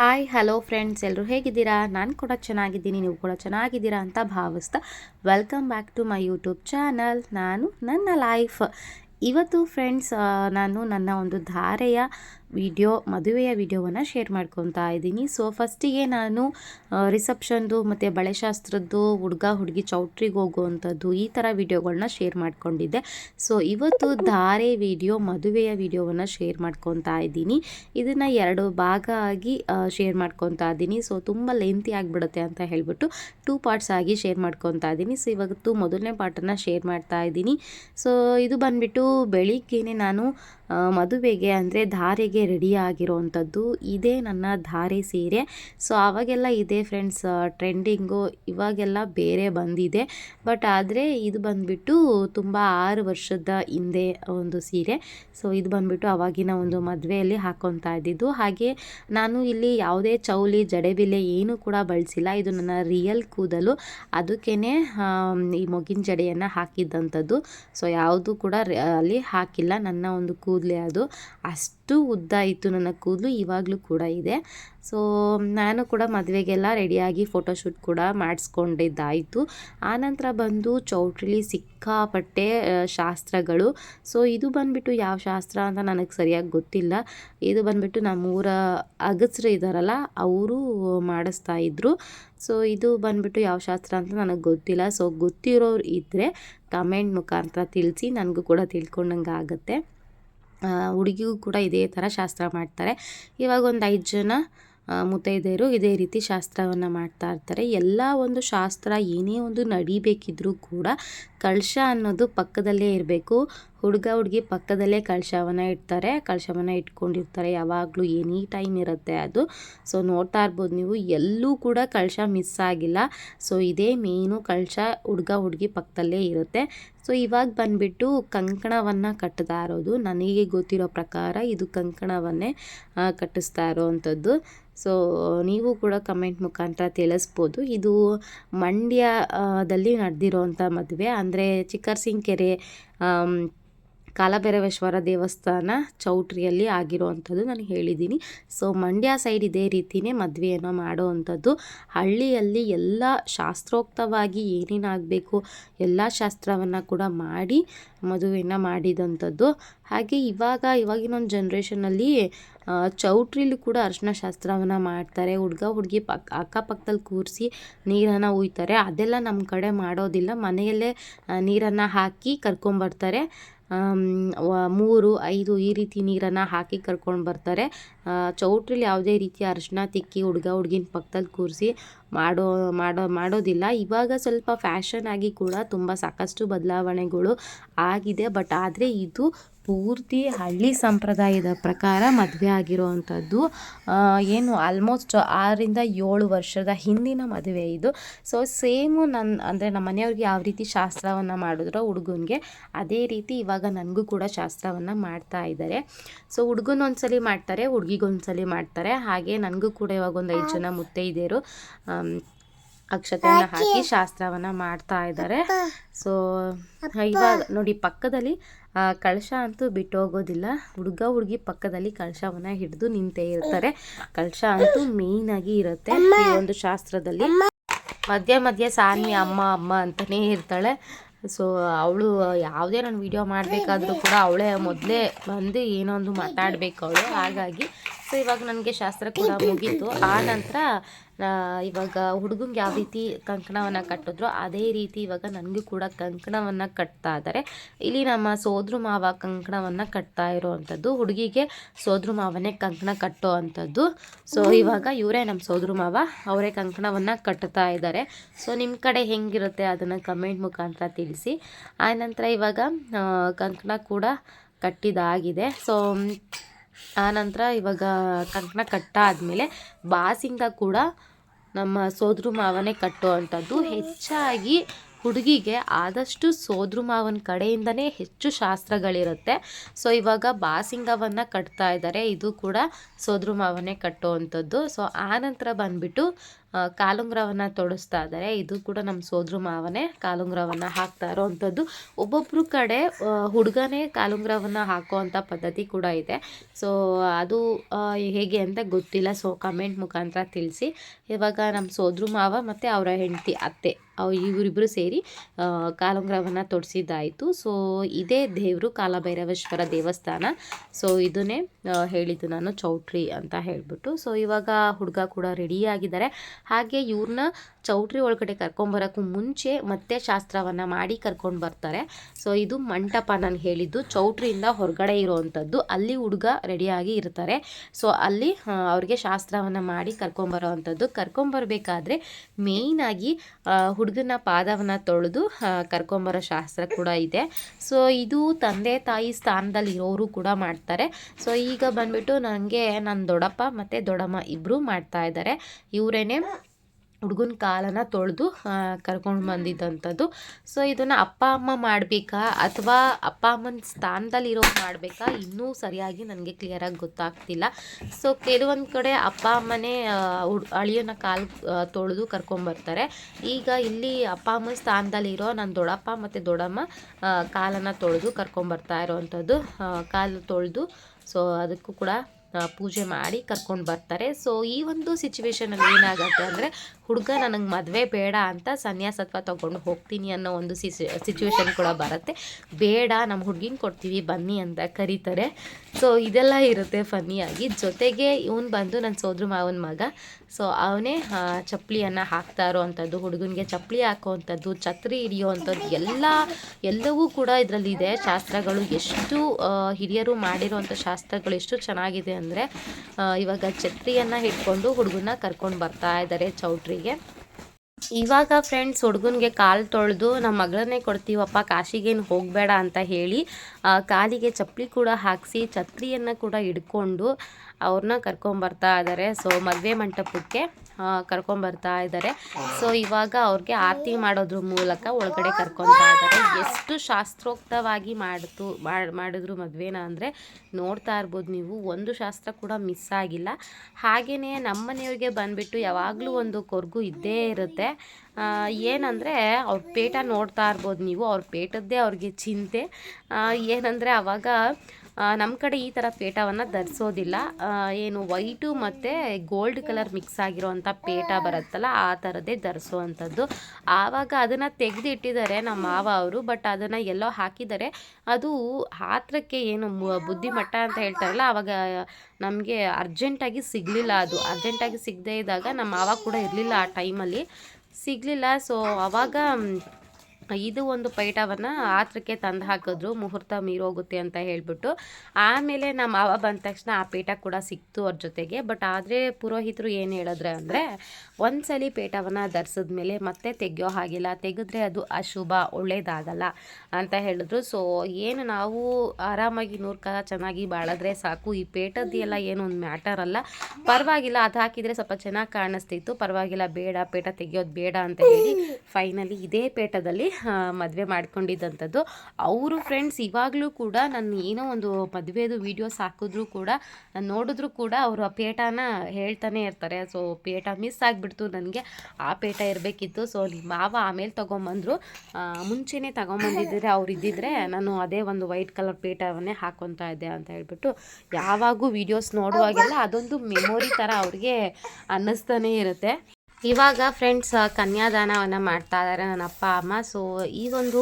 Hi hello friends ಎಲ್ಲರೂ ಹೇಗಿದ್ದೀರಾ? ನಾನು ಕೂಡ ಚೆನ್ನಾಗಿದ್ದೀನಿ. ನೀವು ಕೂಡ ಚೆನ್ನಾಗಿದ್ದೀರಾ ಅಂತ ಭಾವಿಸ್ತಾ welcome back to my YouTube channel ನಾನು ನನ್ನ ಲೈಫ್ ಇವತ್ತು ಫ್ರೆಂಡ್ಸ್ ನಾನು ನನ್ನ ಒಂದು ಧಾರೆಯ ವಿಡಿಯೋ, ಮದುವೆಯ ವಿಡಿಯೋವನ್ನು ಶೇರ್ ಮಾಡ್ಕೊತಾ ಇದ್ದೀನಿ. ಸೊ ಫಸ್ಟಿಗೆ ನಾನು ರಿಸೆಪ್ಷನ್ದು ಮತ್ತು ಬಳೆಶಾಸ್ತ್ರದ್ದು, ಹುಡುಗ, ಹುಡುಗಿ ಚೌಟ್ರಿಗೆ ಹೋಗುವಂಥದ್ದು ಈ ಥರ ವಿಡಿಯೋಗಳನ್ನ ಶೇರ್ ಮಾಡ್ಕೊಂಡಿದ್ದೆ. ಸೊ ಇವತ್ತು ಧಾರೆ ವಿಡಿಯೋ, ಮದುವೆಯ ವಿಡಿಯೋವನ್ನು ಶೇರ್ ಮಾಡ್ಕೊತಾ ಇದ್ದೀನಿ. ಇದನ್ನು ಎರಡು ಭಾಗ ಆಗಿ ಶೇರ್ ಮಾಡ್ಕೊತಾ ಇದ್ದೀನಿ. ಸೊ ತುಂಬ ಲೆಂತಿ ಆಗಿಬಿಡುತ್ತೆ ಅಂತ ಹೇಳಿಬಿಟ್ಟು ಟೂ ಪಾರ್ಟ್ಸ್ ಆಗಿ ಶೇರ್ ಮಾಡ್ಕೊತಾ ಇದ್ದೀನಿ. ಸೊ ಇವತ್ತು ಮೊದಲನೇ ಪಾರ್ಟನ್ನು ಶೇರ್ ಮಾಡ್ತಾ ಇದ್ದೀನಿ. ಸೊ ಇದು ಬಂದುಬಿಟ್ಟು ಬೆಳಿಗ್ಗೆನೆ ನಾನು ಮದುವೆಗೆ ಅಂದರೆ ಧಾರೆಗೆ ರೆಡಿ ಆಗಿರೋವಂಥದ್ದು. ಇದೇ ನನ್ನ ಧಾರೆ ಸೀರೆ. ಸೊ ಆವಾಗೆಲ್ಲ ಇದೆ ಫ್ರೆಂಡ್ಸ್ ಟ್ರೆಂಡಿಂಗು ಇವಾಗೆಲ್ಲ ಬೇರೆ ಬಂದಿದೆ. ಬಟ್ ಆದರೆ ಇದು ಬಂದುಬಿಟ್ಟು ತುಂಬ ಆರು ವರ್ಷದ ಹಿಂದೆ ಒಂದು ಸೀರೆ. ಸೊ ಇದು ಬಂದುಬಿಟ್ಟು ಆವಾಗಿನ ಒಂದು ಮದುವೆಯಲ್ಲಿ ಹಾಕ್ಕೊತಾ ಇದ್ದಿದ್ದು. ಹಾಗೆ ನಾನು ಇಲ್ಲಿ ಯಾವುದೇ ಚೌಲಿ ಜಡೆಬಿಲೆ ಏನೂ ಕೂಡ ಬಳಸಿಲ್ಲ. ಇದು ನನ್ನ ರಿಯಲ್ ಕೂದಲು. ಅದಕ್ಕೇ ಈ ಮೊಗಿನ ಜಡೆಯನ್ನು ಹಾಕಿದ್ದಂಥದ್ದು. ಸೊ ಯಾವುದು ಕೂಡ ಅಲ್ಲಿ ಹಾಕಿಲ್ಲ. ನನ್ನ ಒಂದು ಕೂದಲೇ ಅದು. ಅಷ್ಟು ಉದ್ದ ಇತ್ತು ನನ್ನ ಕೂದಲು, ಇವಾಗಲೂ ಕೂಡ ಇದೆ. ಸೊ ನಾನು ಕೂಡ ಮದುವೆಗೆಲ್ಲ ರೆಡಿಯಾಗಿ ಫೋಟೋಶೂಟ್ ಕೂಡ ಮಾಡಿಸ್ಕೊಂಡಿದ್ದಾಯಿತು. ಆನಂತರ ಬಂದು ಚೌಟ್ರಿಲಿ ಸಿಕ್ಕಾಪಟ್ಟೆ ಶಾಸ್ತ್ರಗಳು. ಸೊ ಇದು ಬಂದುಬಿಟ್ಟು ಯಾವ ಶಾಸ್ತ್ರ ಅಂತ ನನಗೆ ಸರಿಯಾಗಿ ಗೊತ್ತಿಲ್ಲ. ಇದು ಬಂದುಬಿಟ್ಟು ನಮ್ಮೂರ ಅಗಸ್ರು ಇದ್ದಾರಲ್ಲ ಅವರು ಮಾಡಿಸ್ತಾ ಇದ್ದರು ಸೊ ಇದು ಬಂದುಬಿಟ್ಟು ಯಾವ ಶಾಸ್ತ್ರ ಅಂತ ನನಗೆ ಗೊತ್ತಿಲ್ಲ. ಸೊ ಗೊತ್ತಿರೋರು ಇದ್ದರೆ ಕಮೆಂಟ್ ಮುಖಾಂತರ ತಿಳಿಸಿ, ನನಗೂ ಕೂಡ ತಿಳ್ಕೊಂಡಂಗೆ ಆಗುತ್ತೆ ಹುಡುಗಿಗೂ ಕೂಡ ಇದೇ ಥರ ಶಾಸ್ತ್ರ ಮಾಡ್ತಾರೆ. ಇವಾಗ ಒಂದು ಐದು ಜನ ಮುತ್ತೈದೆಯರು ಇದೇ ರೀತಿ ಶಾಸ್ತ್ರವನ್ನು ಮಾಡ್ತಾ ಇರ್ತಾರೆ. ಎಲ್ಲ ಒಂದು ಶಾಸ್ತ್ರ ಏನೇ ಒಂದು ನಡಿಬೇಕಿದ್ರೂ ಕೂಡ ಕಳಶ ಅನ್ನೋದು ಪಕ್ಕದಲ್ಲೇ ಇರಬೇಕು. ಹುಡುಗ ಹುಡುಗಿ ಪಕ್ಕದಲ್ಲೇ ಕಳಶವನ್ನು ಇಡ್ತಾರೆ. ಕಳಶವನ್ನು ಇಟ್ಕೊಂಡಿರ್ತಾರೆ. ಯಾವಾಗಲೂ ಎನಿ ಟೈಮ್ ಇರುತ್ತೆ ಅದು. ಸೊ, ನೋಡ್ತಾ ಇರ್ಬೋದು ನೀವು. ಎಲ್ಲೂ ಕೂಡ ಕಳಶ ಮಿಸ್ ಆಗಿಲ್ಲ. ಸೊ, ಇದೇ ಮೇನು ಕಳಶ ಹುಡುಗ ಹುಡುಗಿ ಪಕ್ಕದಲ್ಲೇ ಇರುತ್ತೆ. ಸೊ, ಇವಾಗ ಬಂದುಬಿಟ್ಟು ಕಂಕಣವನ್ನು ಕಟ್ಟುತ್ತಾ ಇರೋದು. ನನಗೆ ಗೊತ್ತಿರೋ ಪ್ರಕಾರ ಇದು ಕಂಕಣವನ್ನೇ ಕಟ್ಟಿಸ್ತಾ ಇರೋವಂಥದ್ದು. ಸೊ, ನೀವು ಕೂಡ ಕಮೆಂಟ್ ಮುಖಾಂತರ ತಿಳಿಸ್ಬೋದು. ಇದು ಮಂಡ್ಯದಲ್ಲಿ ನಡೆದಿರೋವಂಥ ಮದುವೆ. ಅಂದರೆ ಚಿಕ್ಕರ್ಸಿಂಕೆರೆ ಕಾಲಭೈರವೇಶ್ವರ ದೇವಸ್ಥಾನ ಚೌಟ್ರಿಯಲ್ಲಿ ಆಗಿರುವಂಥದ್ದು ನಾನು ಹೇಳಿದ್ದೀನಿ. ಸೊ, ಮಂಡ್ಯ ಸೈಡ್ ಇದೇ ರೀತಿಯೇ ಮದುವೆಯನ್ನು ಮಾಡುವಂಥದ್ದು. ಹಳ್ಳಿಯಲ್ಲಿ ಎಲ್ಲ ಶಾಸ್ತ್ರೋಕ್ತವಾಗಿ ಏನೇನಾಗಬೇಕು ಎಲ್ಲ ಶಾಸ್ತ್ರವನ್ನು ಕೂಡ ಮಾಡಿ ಮದುವೆಯನ್ನು ಮಾಡಿದಂಥದ್ದು. ಹಾಗೆ ಇವಾಗ ಇವಾಗಿನೊಂದು ಜನ್ರೇಷನಲ್ಲಿ ಚೌಟ್ರಿಲಿ ಕೂಡ ಅರ್ಶಿನ ಶಾಸ್ತ್ರವನ್ನು ಮಾಡ್ತಾರೆ. ಹುಡುಗ, ಹುಡುಗಿ ಪಕ್, ಅಕ್ಕಪಕ್ಕದಲ್ಲಿ ಕೂರಿಸಿ ನೀರನ್ನು ಉಯ್ತಾರೆ. ಅದೆಲ್ಲ ನಮ್ಮ ಕಡೆ ಮಾಡೋದಿಲ್ಲ. ಮನೆಯಲ್ಲೇ ನೀರನ್ನು ಹಾಕಿ ಕರ್ಕೊಂಬರ್ತಾರೆ. ಮೂರು ಐದು ಈ ರೀತಿ ನೀರನ್ನು ಹಾಕಿ ಕರ್ಕೊಂಡು ಬರ್ತಾರೆ. ಚೌಟ್ರಿಲಿ ಯಾವುದೇ ರೀತಿಯ ಅರಿಶಿನ, ತಿಕ್ಕಿ, ಹುಡುಗ, ಹುಡುಗಿನ ಪಕ್ಕದಲ್ಲಿ ಕೂರಿಸಿ ಮಾಡೋ ಮಾಡೋ, ಮಾಡೋದಿಲ್ಲ. ಇವಾಗ ಸ್ವಲ್ಪ ಫ್ಯಾಷನ್ ಆಗಿ ಕೂಡ ತುಂಬ ಸಾಕಷ್ಟು ಬದಲಾವಣೆಗಳು ಆಗಿದೆ. ಬಟ್ ಆದರೆ ಇದು ಪೂರ್ತಿ ಹಳ್ಳಿ ಸಂಪ್ರದಾಯದ ಪ್ರಕಾರ ಮದುವೆ ಆಗಿರೋವಂಥದ್ದು ಏನು ಆಲ್ಮೋಸ್ಟ್ ಆರರಿಂದ ಏಳು ವರ್ಷದ ಹಿಂದಿನ ಮದುವೆ ಇದು. ಸೊ ಸೇಮು ನನ್ನ ಅಂದರೆ ನಮ್ಮ ಮನೆಯವ್ರಿಗೆ ಯಾವ ರೀತಿ ಶಾಸ್ತ್ರವನ್ನು ಮಾಡಿದ್ರೋ ಹುಡುಗನಿಗೆ ಅದೇ ರೀತಿ ಇವಾಗ ನನಗೂ ಕೂಡ ಶಾಸ್ತ್ರವನ್ನು ಮಾಡ್ತಾ ಇದ್ದಾರೆ. ಸೊ ಹುಡುಗನ ಒಂದ್ಸಲಿ ಮಾಡ್ತಾರೆ ಹುಡುಗಿಗೊಂದ್ಸಲಿ ಮಾಡ್ತಾರೆ. ಹಾಗೆ ನನಗೂ ಕೂಡ ಇವಾಗ ಒಂದು ಐದು ಜನ ಮುತ್ತೈದೆಯರು ಅಕ್ಷತೆಯನ್ನು ಹಾಕಿ ಶಾಸ್ತ್ರವನ್ನು ಮಾಡ್ತಾ ಇದ್ದಾರೆ. ಸೊ ಇವಾಗ ನೋಡಿ ಪಕ್ಕದಲ್ಲಿ ಕಳಶ ಅಂತೂ ಬಿಟ್ಟೋಗೋದಿಲ್ಲ. ಹುಡುಗ ಹುಡುಗಿ ಪಕ್ಕದಲ್ಲಿ ಕಳಶವನ್ನು ಹಿಡಿದು ನಿಂತೇ ಇರ್ತಾರೆ. ಕಳಶ ಅಂತೂ ಆಗಿ ಇರುತ್ತೆ ಈ ಒಂದು ಶಾಸ್ತ್ರದಲ್ಲಿ. ಮಧ್ಯ ಮಧ್ಯ ಸಾನ್ವಿ ಅಮ್ಮ ಅಮ್ಮ ಅಂತಲೇ ಇರ್ತಾಳೆ. ಸೊ ಅವಳು ಯಾವುದೇ ನಾನು ವಿಡಿಯೋ ಮಾಡಬೇಕಾದ್ರೂ ಕೂಡ ಅವಳೇ ಮೊದಲೇ ಬಂದು ಏನೋ ಒಂದು ಮಾತಾಡಬೇಕು ಅವಳು. ಹಾಗಾಗಿ ಸೊ ಇವಾಗ ನನಗೆ ಶಾಸ್ತ್ರ ಕೂಡ ಮುಗೀತು. ಆ ನಂತರ ಇವಾಗ ಹುಡುಗಂಗೆ ಯಾವ ರೀತಿ ಕಂಕಣವನ್ನು ಕಟ್ಟಿದ್ರು ಅದೇ ರೀತಿ ಇವಾಗ ನನಗೂ ಕೂಡ ಕಂಕಣವನ್ನು ಕಟ್ತಾ ಇದ್ದಾರೆ ಇಲ್ಲಿ ನಮ್ಮ ಸೋದ್ರ ಮಾವ ಕಂಕಣವನ್ನು ಕಟ್ತಾ ಇರೋವಂಥದ್ದು ಹುಡುಗಿಗೆ ಸೋದ್ರ ಮಾವನೇ ಕಂಕಣ ಕಟ್ಟೋ ಅಂಥದ್ದು ಸೊ ಇವಾಗ ಇವರೇ ನಮ್ಮ ಸೋದ್ರ ಮಾವ ಅವರೇ ಕಂಕಣವನ್ನು ಕಟ್ತಾ ಇದ್ದಾರೆ ಸೊ ನಿಮ್ಮ ಕಡೆ ಹೆಂಗಿರುತ್ತೆ ಅದನ್ನು ಕಮೆಂಟ್ ಮುಖಾಂತರ ತಿಳಿಸಿ. ಆನಂತರ ಇವಾಗ ಕಂಕಣ ಕೂಡ ಕಟ್ಟಿದಾಗಿದೆ. ಸೊ ಆನಂತರ ಇವಾಗ ಕಂಕಣ ಕಟ್ಟಾದಮೇಲೆ ಬಾಸಿಂಗ ಕೂಡ ನಮ್ಮ ಸೋದರು ಮಾವನೇ ಕಟ್ಟುವಂಥದ್ದು ಹೆಚ್ಚಾಗಿ ಹುಡುಗಿಗೆ ಆದಷ್ಟು ಸೋದ್ರ ಮಾವನ ಕಡೆಯಿಂದನೇ ಹೆಚ್ಚು ಶಾಸ್ತ್ರಗಳಿರುತ್ತೆ. ಸೊ ಇವಾಗ ಬಾಸಿಂಗವನ್ನು ಕಟ್ತಾ ಇದ್ದಾರೆ. ಇದು ಕೂಡ ಸೋದ್ರ ಮಾವನೇ ಕಟ್ಟುವಂಥದ್ದು. ಸೊ ಆನಂತರ ಬಂದುಬಿಟ್ಟು ಕಾಲುಂಗ್ರವನ್ನು ತೊಡಿಸ್ತಾ ಇದ್ದಾರೆ. ಇದು ಕೂಡ ನಮ್ಮ ಸೋದ್ರ ಮಾವನೇ ಕಾಲುಂಗ್ರವನ್ನು ಹಾಕ್ತಾ ಇರೋವಂಥದ್ದು. ಒಬ್ಬೊಬ್ಬರು ಕಡೆ ಹುಡುಗನೇ ಕಾಲುಂಗ್ರವನ್ನು ಹಾಕುವಂಥ ಪದ್ಧತಿ ಕೂಡ ಇದೆ. ಸೊ ಅದು ಹೇಗೆ ಅಂತ ಗೊತ್ತಿಲ್ಲ. ಸೊ ಕಮೆಂಟ್ ಮುಖಾಂತರ ತಿಳಿಸಿ. ಇವಾಗ ನಮ್ಮ ಸೋದ್ರ ಮಾವ ಮತ್ತು ಅವರ ಹೆಂಡತಿ, ಅತ್ತೆ. ಇವರಿಬ್ಬರು ಸೇರಿ ಕಾಲುಂಗ್ರವನ್ನು ತೊಡಿಸಿದ್ದಾಯಿತು. ಸೊ ಇದೇ ದೇವರು ಕಾಲಭೈರವೇಶ್ವರ ದೇವಸ್ಥಾನ. ಸೊ ಇದನ್ನೇ ಹೇಳಿದ್ದು ನಾನು ಚೌಟ್ರಿ ಅಂತ ಹೇಳಿಬಿಟ್ಟು. ಸೊ ಇವಾಗ ಹುಡುಗ ಕೂಡ ರೆಡಿಯಾಗಿದ್ದಾರೆ ಹಾಗೆ ಇವ್ರನ್ನ ಚೌಟ್ರಿ ಒಳಗಡೆ ಕರ್ಕೊಂಬರೋಕ್ಕೂ ಮುಂಚೆ ಮತ್ತೆ ಶಾಸ್ತ್ರವನ್ನು ಮಾಡಿ ಕರ್ಕೊಂಡು ಬರ್ತಾರೆ. ಸೊ ಇದು ಮಂಟಪ ನಾನು ಹೇಳಿದ್ದು. ಚೌಟ್ರಿಯಿಂದ ಹೊರಗಡೆ ಇರೋವಂಥದ್ದು ಅಲ್ಲಿ ಹುಡುಗ ರೆಡಿಯಾಗಿ ಇರ್ತಾರೆ. ಸೊ ಅಲ್ಲಿ ಅವ್ರಿಗೆ ಶಾಸ್ತ್ರವನ್ನು ಮಾಡಿ ಕರ್ಕೊಂಬರೋ ಅಂಥದ್ದು ಕರ್ಕೊಂಬರ್ಬೇಕಾದ್ರೆ ಮೇಯ್ನಾಗಿ ಹುಡುಗನ ಪಾದವನ್ನು ತೊಳೆದು ಕರ್ಕೊಂಬರೋ ಶಾಸ್ತ್ರ ಕೂಡ ಇದೆ. ಸೊ ಇದು ತಂದೆ ತಾಯಿ ಸ್ಥಾನದಲ್ಲಿ ಇರೋರು ಕೂಡ ಮಾಡ್ತಾರೆ. ಸೊ ಈಗ ಬಂದ್ಬಿಟ್ಟು ನನಗೆ ನನ್ನ ದೊಡ್ಡಪ್ಪ ಮತ್ತು ದೊಡ್ಡಮ್ಮ ಇಬ್ಬರು ಮಾಡ್ತಾ ಇದ್ದಾರೆ. ಇವರೇನೆ ಹುಡುಗನ ಕಾಲನ್ನು ತೊಳೆದು ಕರ್ಕೊಂಡು ಬಂದಿದ್ದಂಥದ್ದು ಸೊ ಇದನ್ನು ಅಪ್ಪ ಅಮ್ಮ ಮಾಡಬೇಕಾ? ಅಥವಾ ಅಪ್ಪ ಅಮ್ಮನ ಸ್ಥಾನದಲ್ಲಿ ಇರೋರು ಮಾಡಬೇಕಾ? ಇನ್ನೂ ಸರಿಯಾಗಿ ನನಗೆ ಕ್ಲಿಯರಾಗಿ ಗೊತ್ತಾಗ್ತಿಲ್ಲ. ಸೊ ಕೆಲವೊಂದು ಕಡೆ ಅಪ್ಪ ಅಮ್ಮನೇ ಅಳಿಯನ ಕಾಲು ತೊಳೆದು ಕರ್ಕೊಂಬರ್ತಾರೆ ಈಗ ಇಲ್ಲಿ ಅಪ್ಪ ಅಮ್ಮನ ಸ್ಥಾನದಲ್ಲಿರೋ ನನ್ನ ದೊಡ್ಡಪ್ಪ ಮತ್ತು ದೊಡ್ಡಮ್ಮ ಕಾಲನ್ನು ತೊಳೆದು ಕರ್ಕೊಂಬರ್ತಾ ಇರೋವಂಥದ್ದು ಕಾಲು ತೊಳೆದು ಸೊ ಅದಕ್ಕೂ ಕೂಡ ಪೂಜೆ ಮಾಡಿ ಕರ್ಕೊಂಡು ಬರ್ತಾರೆ. ಸೊ ಈ ಒಂದು ಸಿಚುವೇಶನಲ್ಲಿ ಏನಾಗುತ್ತೆ ಅಂದರೆ ಹುಡುಗ ನನಗೆ ಮದುವೆ ಬೇಡ ಅಂತ ಸನ್ಯಾಸತ್ವ ತೊಗೊಂಡು ಹೋಗ್ತೀನಿ ಅನ್ನೋ ಒಂದು ಸಿಚುವೇಶನ್ ಕೂಡ ಬರುತ್ತೆ. ಬೇಡ ನಮ್ಮ ಹುಡುಗಿನ ಕೊಡ್ತೀವಿ, ಬನ್ನಿ ಅಂತ ಕರೀತಾರೆ. ಸೊ ಇದೆಲ್ಲ ಇರುತ್ತೆ ಫನ್ನಿಯಾಗಿ ಜೊತೆಗೆ ಇವನು ಬಂದು ನನ್ನ ಸೋದ್ರ ಮಾವನ ಮಗ. ಸೊ ಅವನೇ ಚಪ್ಪಲಿಯನ್ನು ಹಾಕ್ತಾ ಇರೋವಂಥದ್ದು ಹುಡುಗನಿಗೆ ಚಪ್ಪಲಿ ಹಾಕೋವಂಥದ್ದು ಛತ್ರಿ ಹಿಡಿಯೋವಂಥದ್ದು ಎಲ್ಲ, ಎಲ್ಲವೂ ಕೂಡ ಇದರಲ್ಲಿದೆ. ಶಾಸ್ತ್ರಗಳು ಎಷ್ಟು ಹಿರಿಯರು ಮಾಡಿರುವಂಥ ಶಾಸ್ತ್ರಗಳು ಎಷ್ಟು ಚೆನ್ನಾಗಿದೆ ಅಂದರೆ ಇವಾಗ ಛತ್ರಿಯನ್ನು ಹಿಡ್ಕೊಂಡು ಹುಡುಗನ ಕರ್ಕೊಂಡು ಬರ್ತಾ ಇದ್ದಾರೆ ಚೌಟ್ರಿಗೆ ಇವಾಗ ಫ್ರೆಂಡ್ಸ್ ಹುಡುಗನಿಗೆ ಕಾಲು ತೊಳೆದು ನಮ್ಮ ಮಗಳನ್ನೇ ಕೊಡ್ತೀವಪ್ಪ, ಕಾಶಿಗೇನು ಹೋಗಬೇಡ ಅಂತ ಹೇಳಿ ಕಾಲಿಗೆ ಚಪ್ಪಲಿ ಕೂಡ ಹಾಕಿಸಿ, ಛತ್ರಿಯನ್ನು ಕೂಡ ಹಿಡ್ಕೊಂಡು ಅವ್ರನ್ನ ಕರ್ಕೊಂಬರ್ತಾ ಇದ್ದಾರೆ ಸೊ ಮದುವೆ ಮಂಟಪಕ್ಕೆ ಕರ್ಕೊಂಬರ್ತಾ ಇದ್ದಾರೆ ಸೊ ಇವಾಗ ಅವ್ರಿಗೆ ಆರತಿ ಮಾಡೋದ್ರ ಮೂಲಕ ಒಳಗಡೆ ಕರ್ಕೊತಾ ಇದ್ದಾರೆ ಎಷ್ಟು ಶಾಸ್ತ್ರೋಕ್ತವಾಗಿ ಮಾಡ್ತು, ಮಾಡ್- ಮಾಡಿದ್ರು ಮದುವೆನ ಅಂದರೆ ನೋಡ್ತಾ ಇರ್ಬೋದು ನೀವು. ಒಂದು ಶಾಸ್ತ್ರ ಕೂಡ ಮಿಸ್ ಆಗಿಲ್ಲ. ಹಾಗೆಯೇ ನಮ್ಮ ಮನೆಯವ್ರಿಗೆ ಬಂದುಬಿಟ್ಟು ಯಾವಾಗಲೂ ಒಂದು ಕೊರಗು ಇದ್ದೇ ಇರುತ್ತೆ. ಏನಂದರೆ ಅವ್ರ ಪೇಟ ನೋಡ್ತಾ ಇರ್ಬೋದು ನೀವು. ಅವ್ರ ಪೇಟದ್ದೇ ಅವ್ರಿಗೆ ಚಿಂತೆ. ಏನಂದರೆ ಅವಾಗ ನಮ್ಮ ಕಡೆ ಈ ಥರ ಪೇಟವನ್ನು ಧರಿಸೋದಿಲ್ಲ. ಏನು ವೈಟು ಮತ್ತು ಗೋಲ್ಡ್ ಕಲರ್ ಮಿಕ್ಸ್ ಆಗಿರೋವಂಥ ಪೇಟ ಬರುತ್ತಲ್ಲ, ಆ ಥರದ್ದೇ ಧರಿಸುವಂಥದ್ದು ಆವಾಗ ಅದನ್ನು ತೆಗೆದಿಟ್ಟಿದ್ದಾರೆ ನಮ್ಮ ಮಾವ ಅವರು, ಬಟ್ ಅದನ್ನು ಎಲ್ಲೋ ಹಾಕಿದ್ದಾರೆ. ಅದು ಹಾತ್ರಕ್ಕೆ ಏನು ಬುದ್ಧಿಮಟ್ಟ ಅಂತ ಹೇಳ್ತಾರಲ್ಲ ಆವಾಗ ನಮಗೆ ಅರ್ಜೆಂಟಾಗಿ ಸಿಗಲಿಲ್ಲ ಅದು. ಅರ್ಜೆಂಟಾಗಿ ಸಿಗದೇ ಇದ್ದಾಗ ನಮ್ಮ ಮಾವ ಕೂಡ ಇರಲಿಲ್ಲ ಆ ಟೈಮಲ್ಲಿ. ಸಿಗಲಿಲ್ಲ, ಸೊ ಆವಾಗ ಇದು ಒಂದು ಪೈಟವನ್ನು ಆತ್ರಕ್ಕೆ ತಂದು ಹಾಕಿದ್ರು. ಮುಹೂರ್ತ ಮೀರೋಗುತ್ತೆ ಅಂತ ಹೇಳಿಬಿಟ್ಟು. ಆಮೇಲೆ ನಮ್ಮ ಮಾವ ಬಂದ ತಕ್ಷಣ ಆ ಪೀಠ ಕೂಡ ಸಿಕ್ತು ಅವ್ರ ಜೊತೆಗೆ. ಬಟ್ ಆದರೆ ಪುರೋಹಿತರು ಏನು ಹೇಳಿದ್ರೆ ಅಂದರೆ, ಒಂದ್ಸಲಿ ಪೇಟವನ್ನು ಧರಿಸಿದ ಮೇಲೆ ಮತ್ತೆ ತೆಗೆಯೋ ಹಾಗಿಲ್ಲ. ತೆಗೆದ್ರೆ ಅದು ಅಶುಭ, ಒಳ್ಳೇದಾಗಲ್ಲ ಅಂತ ಹೇಳಿದ್ರು. ಸೊ ಏನು ನಾವು ಆರಾಮಾಗಿ ನೂರು ಕಾಲ ಚೆನ್ನಾಗಿ ಬಾಳಿದ್ರೆ ಸಾಕು. ಈ ಪೇಟದ್ದು ಎಲ್ಲ ಏನು ಒಂದು ಮ್ಯಾಟರ್ ಅಲ್ಲ. ಪರವಾಗಿಲ್ಲ, ಅದು ಹಾಕಿದರೆ ಸ್ವಲ್ಪ ಚೆನ್ನಾಗಿ ಕಾಣಿಸ್ತಿತ್ತು. ಪರವಾಗಿಲ್ಲ, ಬೇಡ ಪೇಟ ತೆಗಿಯೋದು ಬೇಡ ಅಂತ ಹೇಳಿ, ಫೈನಲಿ ಇದೇ ಪೇಟದಲ್ಲಿ ಮದುವೆ ಮಾಡ್ಕೊಂಡಿದ್ದಂಥದ್ದು. ಅವರು ಫ್ರೆಂಡ್ಸ್ ಇವಾಗಲೂ ಕೂಡ ನಾನು ಏನೋ ಒಂದು ಮದುವೆದು ವೀಡಿಯೋಸ್ ಹಾಕಿದ್ರು ಕೂಡ, ನಾನು ನೋಡಿದ್ರು ಕೂಡ ಅವರು ಆ ಪೇಟನ ಹೇಳ್ತಾನೆ ಇರ್ತಾರೆ. ಸೊ ಪೇಟ ಮಿಸ್ ಆಗಿಬಿಡ್ತು ನನಗೆ. ಆ ಪೇಟ ಇರಬೇಕಿತ್ತು. ಸೊ ನಿಮ್ಮ ಮಾವ ಆಮೇಲೆ ತೊಗೊಂಬಂದರು. ಮುಂಚೆನೇ ತೊಗೊಂಬಂದಿದ್ದರೆ ಅವ್ರು ಇದ್ದಿದ್ರೆ ನಾನು ಅದೇ ಒಂದು ವೈಟ್ ಕಲರ್ ಪೇಟವನ್ನೇ ಹಾಕೊತಾ ಇದ್ದೆ ಅಂತ ಹೇಳ್ಬಿಟ್ಟು, ಯಾವಾಗೂ ವೀಡಿಯೋಸ್ ನೋಡುವಾಗೆಲ್ಲ ಅದೊಂದು ಮೆಮೊರಿ ಥರ ಅವ್ರಿಗೆ ಅನ್ನಿಸ್ತಾನೆ ಇರುತ್ತೆ. ಇವಾಗ ಫ್ರೆಂಡ್ಸ್ ಕನ್ಯಾದಾನವನ್ನು ಮಾಡ್ತಾ ಇದ್ದಾರೆ ನನ್ನ ಅಪ್ಪ, ಅಮ್ಮ. ಸೊ ಈ ಒಂದು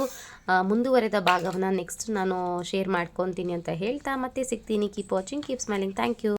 ಮುಂದುವರೆದ ಭಾಗವನ್ನು ನೆಕ್ಸ್ಟ್ ನಾನು ಶೇರ್ ಮಾಡ್ಕೊತೀನಿ ಅಂತ ಹೇಳ್ತಾ ಮತ್ತೆ ಸಿಗ್ತೀನಿ. Keep watching keep smiling thank you